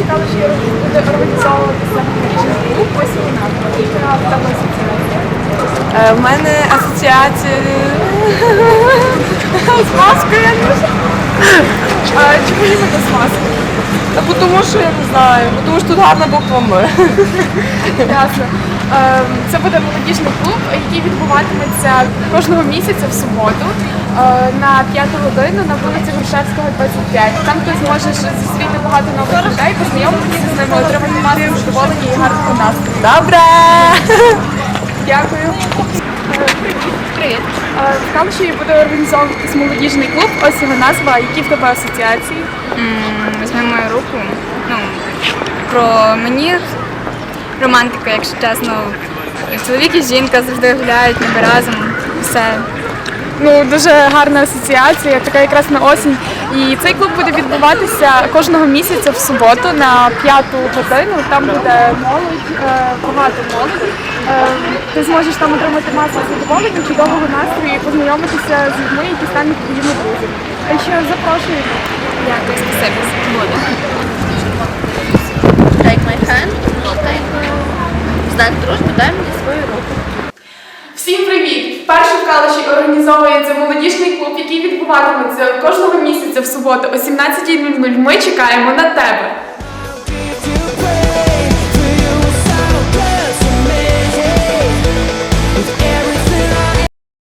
цікаво, що буде організовуватися е, в мене асоціація е, з маскою. А чому іменно з маскою? Тому що я не знаю, тому що тут гарна буква М. Ясно. Ем, Це буде молодіжний клуб, який відбуватиметься кожного місяця в суботу е, на п'яту годину на вулиці Грушевського, 25. Там ти зможеш зустріти багато нових людей, познайомитися з ними, отримати масу задоволення і гарного настрою. Добре! Дякую. Е, Привіт. Привіт. Там ще буде організовуватись молодіжний клуб, ось його назва. Які в тебе асоціації? Візьми мою руку. Ну, про мені романтика, якщо чесно. Чоловік і жінка завжди гуляють ніби разом. Все. Ну, дуже гарна асоціація, така якраз на осінь. І цей клуб буде відбуватися кожного місяця в суботу на п'яту годину. Там буде молодь, е, багато молоді. Е, Ти зможеш там отримати масу задоволення, чудового настрою і познайомитися з людьми, які стануть твоїми друзями. А ще запрошую. Дякую, спасибі. В дружби, дай мені свою руку. Всім привіт! Вперше в Калиші організовується молодіжний клуб, який відбуватиметься кожного місяця в суботу о 17.00. Ми чекаємо на тебе.